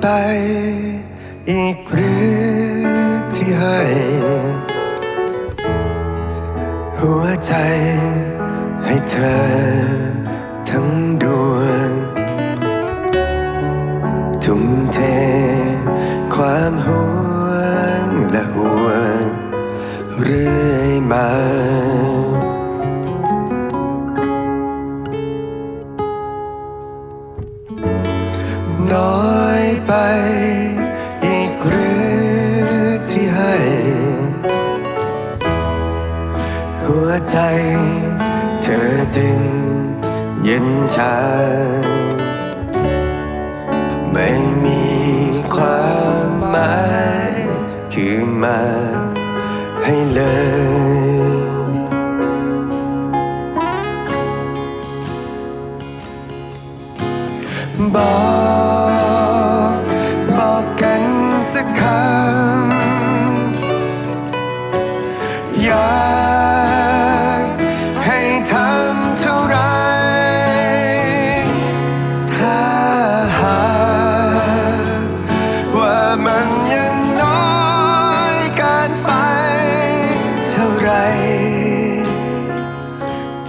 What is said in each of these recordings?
ไป อีกหรือที่ให้ หัวใจให้เธอทั้งดวงทุ่มเท ความห่วงและห่วงเรื่อยมา ใจ เธอจึงเย็นชา ไม่มีความหมายคืนมาให้เลยบอกบอกกันสักคำอยา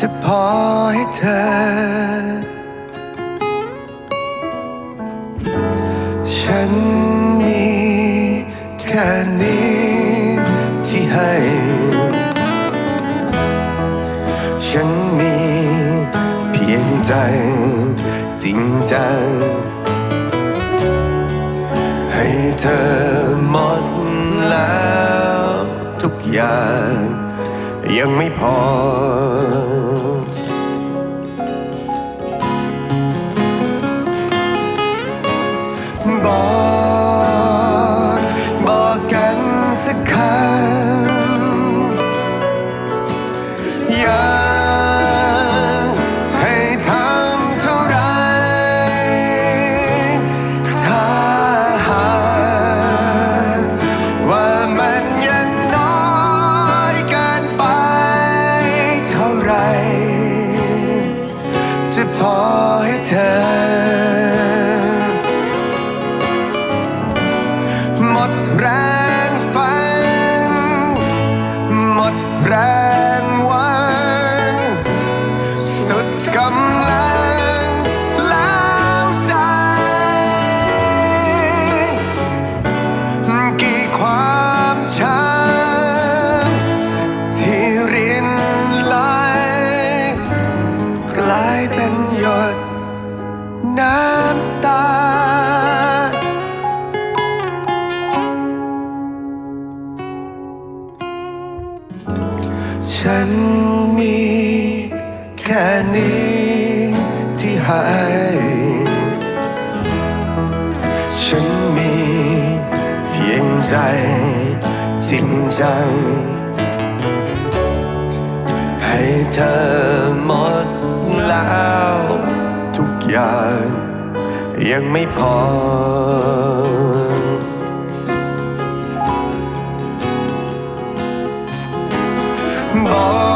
จะพอให้เธอ ฉันมีแค่นี้ที่ให้ ฉันมีเพียงใจจริงจัง ให้เธอหมดแล้ว ทุกอย่าง ยังไม่พอ พอให้เธอ หมดแรง ยดน้ำตา ฉันมีแค่นี้ที่ให้ ฉันมีเพียงใจจริงจัง ให้เธอ อย่าง ยังไม่พอ บอก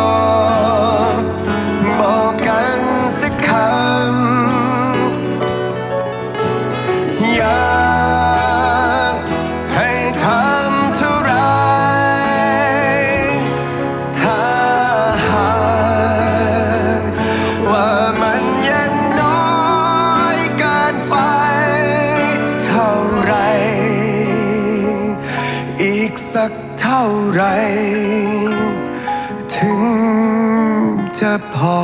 อีกสักเท่าไร ถึงจะพอ